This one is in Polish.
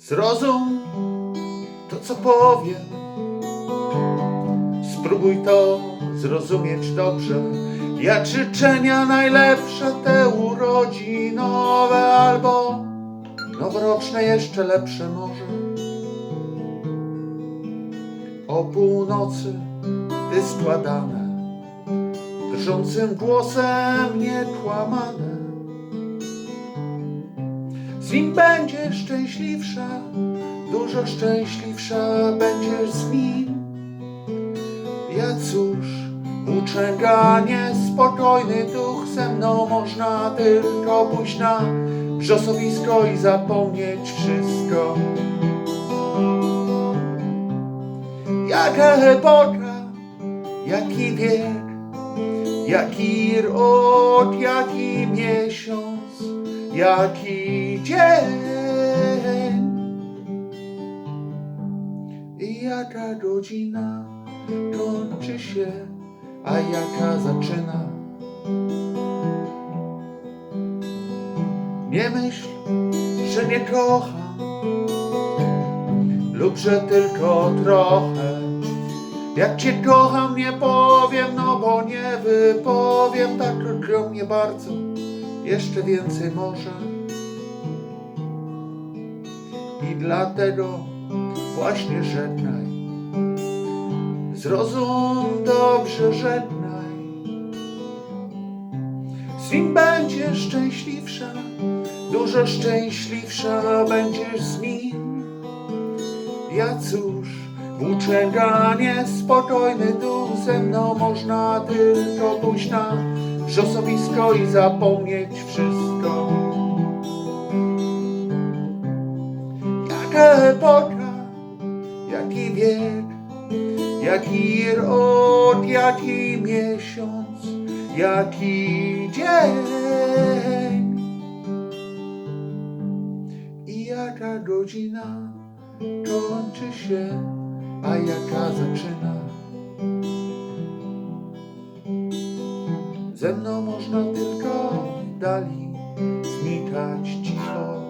Zrozum to, co powiem. Spróbuj to zrozumieć dobrze. Jak życzenia najlepsze te urodzinowe albo noworoczne jeszcze lepsze może. O północy ty składane, drżącym głosem niekłamane. Z nim będziesz szczęśliwsza, dużo szczęśliwsza będziesz z nim. Ja cóż, włóczęga niespokojny duch, ze mną można tylko pójść na wrzosowisko i zapomnieć wszystko. Jaka epoka, jaki wiek, jaki rok, jaki miesiąc, jaki dzień. I jaka godzina kończy się, a jaka zaczyna. Nie myśl, że nie kocham, lub że tylko trochę. Jak cię kocham, nie powiem, no bo nie wypowiem tak ogromnie bardzo, jeszcze więcej może. I dlatego właśnie żegnaj. Zrozum dobrze, żegnaj. Z nim będziesz szczęśliwsza, dużo szczęśliwsza będziesz z nim. Ja cóż, włóczęga niespokojny duch, ze mną można tylko pójść na wrzosowisko i zapomnieć wszystko. Jaka epoka, jaki wiek, jaki rok, jaki miesiąc, jaki dzień i jaka godzina kończy się, a jaka zaczyna. Ze mną można tylko dali znikać cicho.